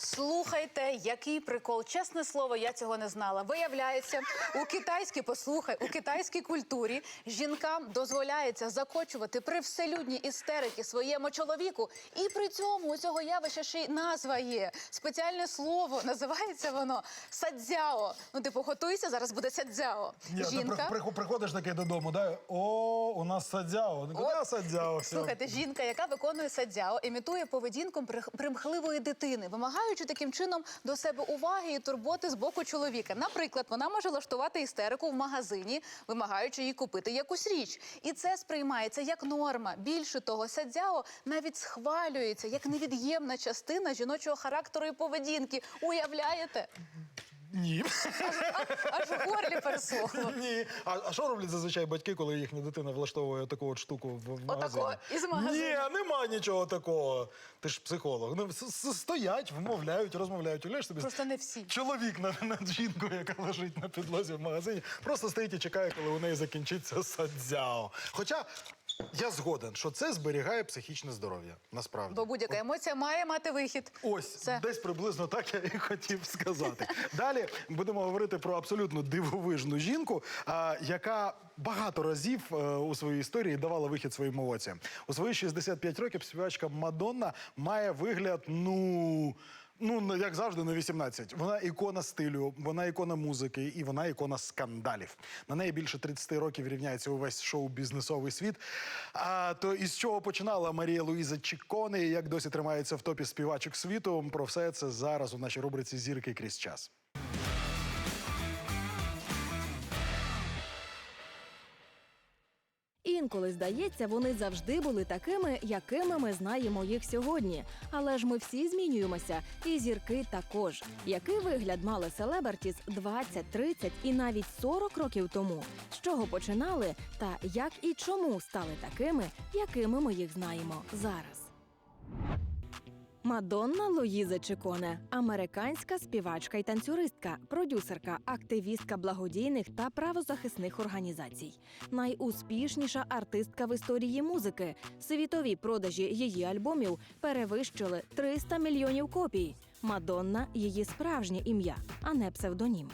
Слухайте, який прикол. Чесне слово, я цього не знала. Виявляється, у китайській, послухай, у китайській культурі жінкам дозволяється закочувати привселюдні істерики своєму чоловіку. І при цьому у цього явища ще й назва є. Спеціальне слово називається воно садзяо. Ну, типу, готуйся, зараз буде садзяо. Ні, ти при- при- приходиш такий додому, да? О, у нас садзяо. Ну, куди садзяо? Слухайте, жінка, яка виконує садзяо, імітує поведінку примхливої дитини, вимагаючи таким чином до себе уваги і турботи з боку чоловіка. Наприклад, вона може влаштувати істерику в магазині, вимагаючи їй купити якусь річ. І це сприймається як норма. Більше того, садзяо навіть схвалюється як невід'ємна частина жіночого характеру і поведінки. Уявляєте? Ні. Аж в горлі пересохло. Ні. А, а що роблять зазвичай батьки, коли їхня дитина влаштовує таку от штуку в, магазині? Отако, із магазину. Ні, нема нічого такого. Ти ж психолог. Ну, с- с- стоять, вмовляють, розмовляють. Уявляєш собі? Просто не всі. Чоловік над, над жінкою, яка лежить на підлозі в магазині, просто стоїть і чекає, коли у неї закінчиться садзяо. Хоча я згоден, що це зберігає психічне здоров'я. Насправді. Бо будь-яка емоція має мати вихід. Ось Все. десь приблизно так я і хотів сказати. Далі будемо говорити про абсолютно дивовижну жінку, а, яка багато разів е, у своїй історії давала вихід своїм емоціям. У свої 65 років співачка Мадонна має вигляд, ну. Ну, як завжди, на 18. Вона ікона стилю, вона ікона музики і вона ікона скандалів. На неї більше 30 років рівняється увесь шоу-бізнесовий світ. А то із чого починала Марія Луїза Чіконе, і як досі тримається в топі співачок світу. Про все це зараз у нашій рубриці Зірки крізь час. Інколи здається, вони завжди були такими, якими ми знаємо їх сьогодні. Але ж ми всі змінюємося, і зірки також. Який вигляд мали селебертіс 20, 30 і навіть 40 років тому? З чого починали, та як і чому стали такими, якими ми їх знаємо зараз? Мадонна Луїза Чиконе – американська співачка і танцюристка, продюсерка, активістка благодійних та правозахисних організацій. Найуспішніша артистка в історії музики. Світові продажі її альбомів перевищили 300 мільйонів копій. Мадонна її справжнє ім'я, а не псевдонім.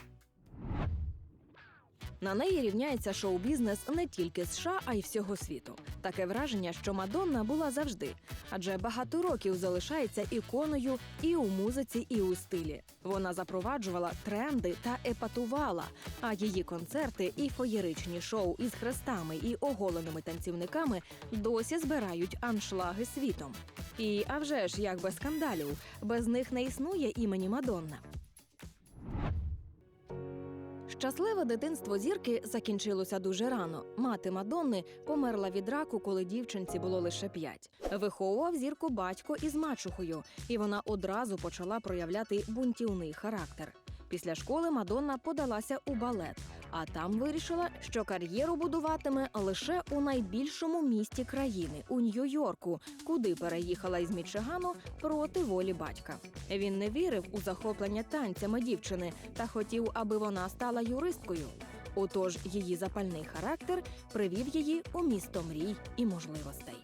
На неї рівняється шоу-бізнес не тільки США, а й всього світу. Таке враження, що Мадонна була завжди, адже багато років залишається іконою і у музиці, і у стилі. Вона запроваджувала тренди та епатувала. А її концерти і феєричні шоу із хрестами і оголеними танцівниками досі збирають аншлаги світом. І а вже ж як без скандалів, без них не існує імені Мадонна. Щасливе дитинство зірки закінчилося дуже рано. Мати Мадонни померла від раку, коли дівчинці було лише п'ять. Виховував зірку батько із мачухою, і вона одразу почала проявляти бунтівний характер. Після школи Мадонна подалася у балет, а там вирішила, що кар'єру будуватиме лише у найбільшому місті країни у Нью-Йорку, куди переїхала із Мічигану проти волі батька. Він не вірив у захоплення танцями дівчини та хотів, аби вона стала юристкою. Отож, її запальний характер привів її у місто мрій і можливостей.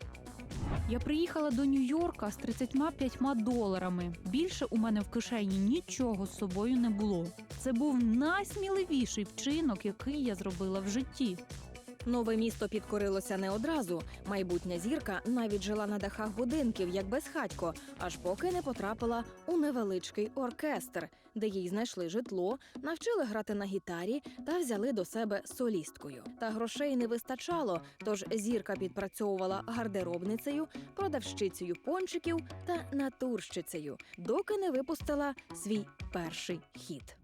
Я приїхала до Нью-Йорка з 35 доларами. Більше у мене в кишені нічого з собою не було. Це був найсміливіший вчинок, який я зробила в житті. Нове місто підкорилося не одразу. Майбутня зірка навіть жила на дахах будинків, як безхатько, аж поки не потрапила у невеличкий оркестр, де їй знайшли житло, навчили грати на гітарі та взяли до себе солісткою. Та грошей не вистачало, тож зірка підпрацьовувала гардеробницею, продавщицею пончиків та натурщицею, доки не випустила свій перший хіт.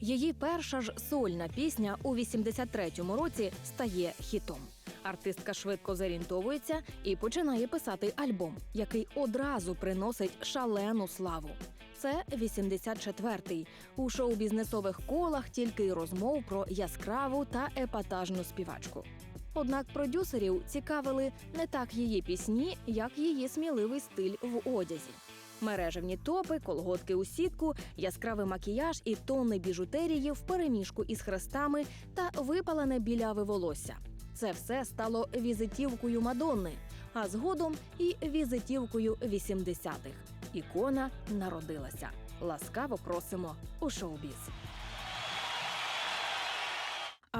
Її перша ж сольна пісня у 83-му році стає хітом. Артистка швидко зорієнтовується і починає писати альбом, який одразу приносить шалену славу. Це 84-й. У шоу-бізнесових колах тільки й розмов про яскраву та епатажну співачку. Однак продюсерів цікавили не так її пісні, як її сміливий стиль в одязі. Мережевні топи, колготки у сітку, яскравий макіяж і тонни біжутерії в переміжку із хрестами та випалене біляве волосся. Це все стало візитівкою Мадонни, а згодом і візитівкою 80-х. Ікона народилася. Ласкаво просимо у шоу-біз.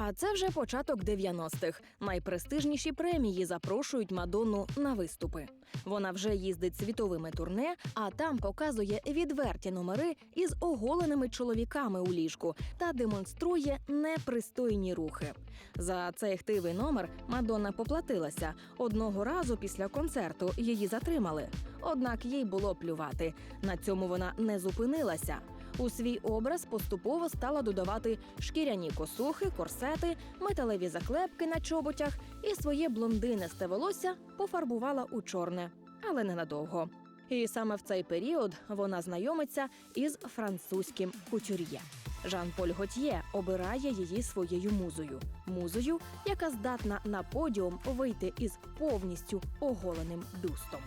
А це вже початок 90-х. Найпрестижніші премії запрошують Мадонну на виступи. Вона вже їздить світовими турне, а там показує відверті номери із оголеними чоловіками у ліжку та демонструє непристойні рухи. За цей хтивий номер Мадонна поплатилася. Одного разу після концерту її затримали. Однак їй було плювати. На цьому вона не зупинилася. У свій образ поступово стала додавати шкіряні косухи, корсети, металеві заклепки на чоботях і своє блондинисте волосся пофарбувала у чорне, але ненадовго. І саме в цей період вона знайомиться із французьким кутюр'є. Жан-Поль Готьє обирає її своєю музою, музою, яка здатна на подіум вийти із повністю оголеним бюстом.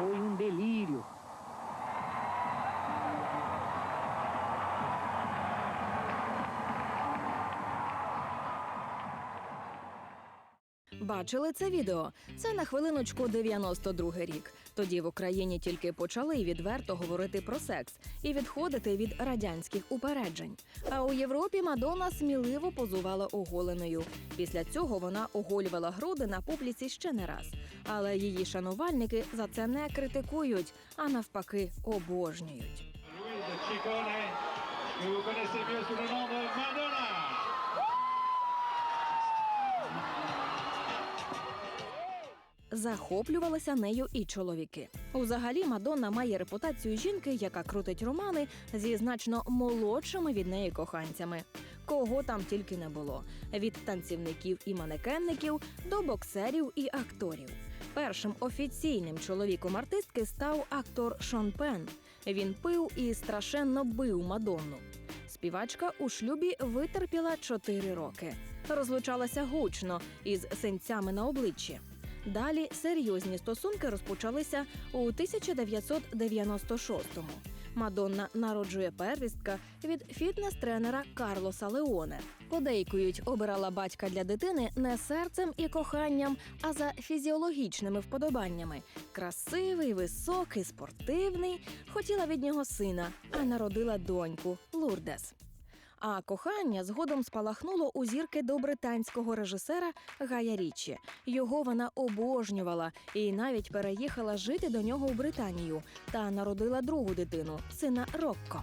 Foi um. Бачили це відео? Це на хвилиночку 92 рік. Тоді в Україні тільки почали відверто говорити про секс і відходити від радянських упереджень. А у Європі Мадонна сміливо позувала оголеною. Після цього вона оголювала груди на публіці ще не раз. Але її шанувальники за це не критикують, а навпаки, обожнюють. Luisa Захоплювалися нею і чоловіки. Узагалі Мадонна має репутацію жінки, яка крутить романи зі значно молодшими від неї коханцями. Кого там тільки не було: від танцівників і манекенників до боксерів і акторів. Першим офіційним чоловіком артистки став актор Шон Пен. Він пив і страшенно бив Мадонну. Співачка у шлюбі витерпіла 4 роки. Розлучалася гучно із синцями на обличчі. Далі серйозні стосунки розпочалися у 1996-му. Мадонна народжує первістка від фітнес-тренера Карлоса Леоне. Подейкують, обирала батька для дитини не серцем і коханням, а за фізіологічними вподобаннями. Красивий, високий, спортивний. Хотіла від нього сина, а народила доньку Лурдес. А кохання згодом спалахнуло у зірки до британського режисера Гая Річі. Його вона обожнювала і навіть переїхала жити до нього у Британію та народила другу дитину, сина Рокко.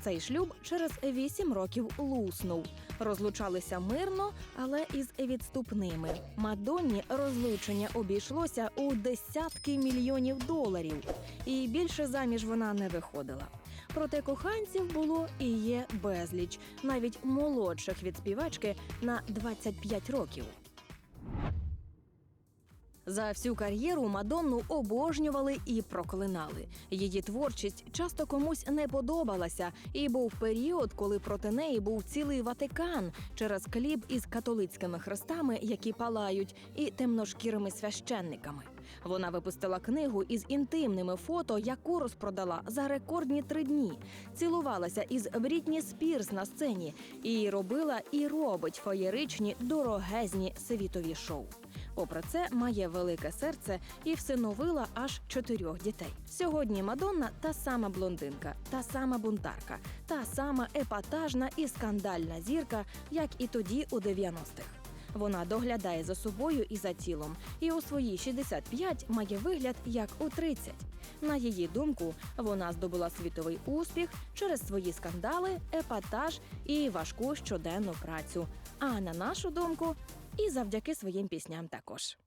Цей шлюб через вісім років луснув. Розлучалися мирно, але із відступними. Мадонні розлучення обійшлося у десятки мільйонів доларів, і більше заміж вона не виходила. Проте коханців було і є безліч, навіть молодших від співачки на 25 років. За всю кар'єру Мадонну обожнювали і проклинали. Її творчість часто комусь не подобалася, і був період, коли проти неї був цілий Ватикан через кліп із католицькими хрестами, які палають, і темношкірими священниками. Вона випустила книгу із інтимними фото, яку розпродала за рекордні три дні. Цілувалася із Брітні Спірс на сцені і робила і робить феєричні дорогезні світові шоу. Попри це, має велике серце і всиновила аж чотирьох дітей. Сьогодні Мадонна та сама блондинка, та сама бунтарка, та сама епатажна і скандальна зірка, як і тоді у 90-х. Вона доглядає за собою і за тілом, і у свої 65 має вигляд як у 30. На її думку, вона здобула світовий успіх через свої скандали, епатаж і важку щоденну працю. А на нашу думку, і завдяки своїм пісням також.